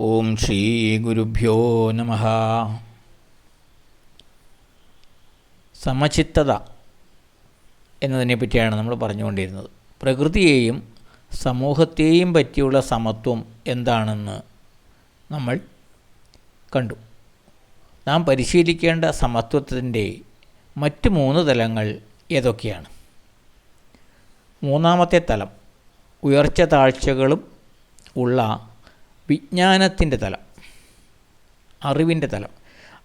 ഓം ശ്രീ ഗുരുഭ്യോ നമ. സമചിത്തത എന്നതിനെ പറ്റിയാണ് നമ്മൾ പറഞ്ഞുകൊണ്ടിരുന്നത്. പ്രകൃതിയെയും സമൂഹത്തെയും പറ്റിയുള്ള സമത്വം എന്താണെന്ന് നമ്മൾ കണ്ടു. നാം പരിശീലിക്കേണ്ട സമത്വത്തിന്റെ മറ്റ് മൂന്ന് തലങ്ങൾ ഏതൊക്കെയാണ്? മൂന്നാമത്തെ തലം ഉയർച്ച താഴ്ചകളും ഉള്ള വിജ്ഞാനത്തിന്റെ തലം അറിവിന്റെ തലം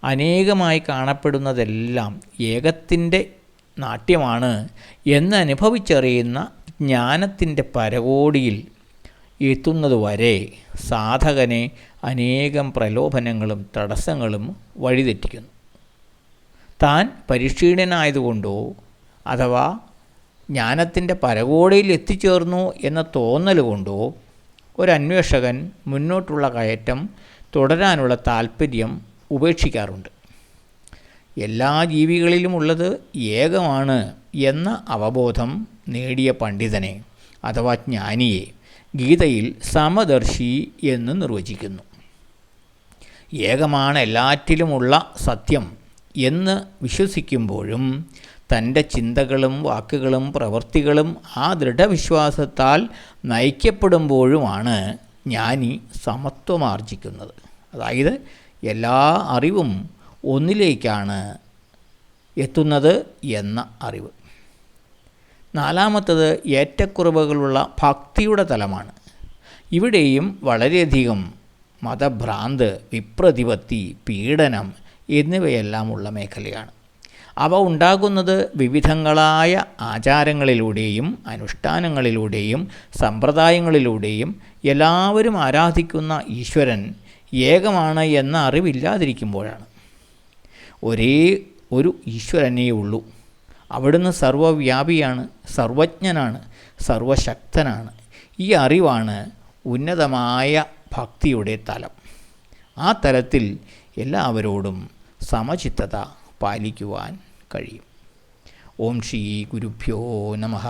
അനേകമായി കാണപ്പെടുന്നതെല്ലാം ഏകത്തിന്റെ നാട്യമാണ് എന്ന് അനുഭവിച്ചറിയുന്ന ജ്ഞാനത്തിന്റെ പരകോടിയിൽ എത്തുന്നതുവരെ സാധകനെ അനേകം പ്രലോഭനങ്ങളും തടസ്സങ്ങളും വഴിതെറ്റിക്കുന്നു. താൻ പരിക്ഷീണനായതുകൊണ്ടോ അഥവാ ജ്ഞാനത്തിന്റെ പരകോടിയിൽ എത്തിച്ചേർന്നു എന്ന തോന്നൽ കൊണ്ടോ അന്വേഷകൻ മുന്നോട്ടുള്ള കയറ്റം തുടരാനുള്ള താല്പര്യം ഉപേക്ഷിക്കാറുണ്ട്. എല്ലാ ജീവികളിലുമുള്ളത് ഏകമാണ് എന്ന അവബോധം നേടിയ പണ്ഡിതനെ അഥവാ ജ്ഞാനിയെ ഗീതയിൽ സമദർശി എന്ന് നിർവചിക്കുന്നു. ഏകമാണ് എല്ലാറ്റിലുമുള്ള സത്യം എന്ന് വിശ്വസിക്കുമ്പോഴും തന്റെ ചിന്തകളും വാക്കുകളും പ്രവൃത്തികളും ആ ദൃഢവിശ്വാസത്താൽ നയിക്കപ്പെടുമ്പോഴുമാണ് ജ്ഞാനി സമത്വമാർജിക്കുന്നത്. അതായത് എല്ലാ അറിവും ഒന്നിലേക്കാണ് എത്തുന്നത് എന്ന അറിവ്. നാലാമത്തത് ഏറ്റക്കുറവുകളുള്ള ഭക്തിയുടെ തലമാണ്. ഇവിടെയും വളരെയധികം മതഭ്രാന്ത് വിപ്രതിപത്തി പീഡനം എന്നിവയെല്ലാമുള്ള മേഖലയാണ്. അവ ഉണ്ടാകുന്നത് വിവിധങ്ങളായ ആചാരങ്ങളിലൂടെയും അനുഷ്ഠാനങ്ങളിലൂടെയും സമ്പ്രദായങ്ങളിലൂടെയും എല്ലാവരും ആരാധിക്കുന്ന ഈശ്വരൻ ഏകമാണ് എന്ന അറിവില്ലാതിരിക്കുമ്പോഴാണ്. ഒരേ ഒരു ഈശ്വരനേ ഉള്ളൂ. അവിടുന്ന് സർവവ്യാപിയാണ് സർവജ്ഞനാണ് സർവശക്തനാണ്. ഈ അറിവാണ് ഉന്നതമായ ഭക്തിയുടെ തലം. ആ തലത്തിൽ എല്ലാവരോടും സമചിത്തത പാലിക്കുവാൻ കഴിയും. ഓം ശ്രീ ഗുരുഭ്യോ നമഃ.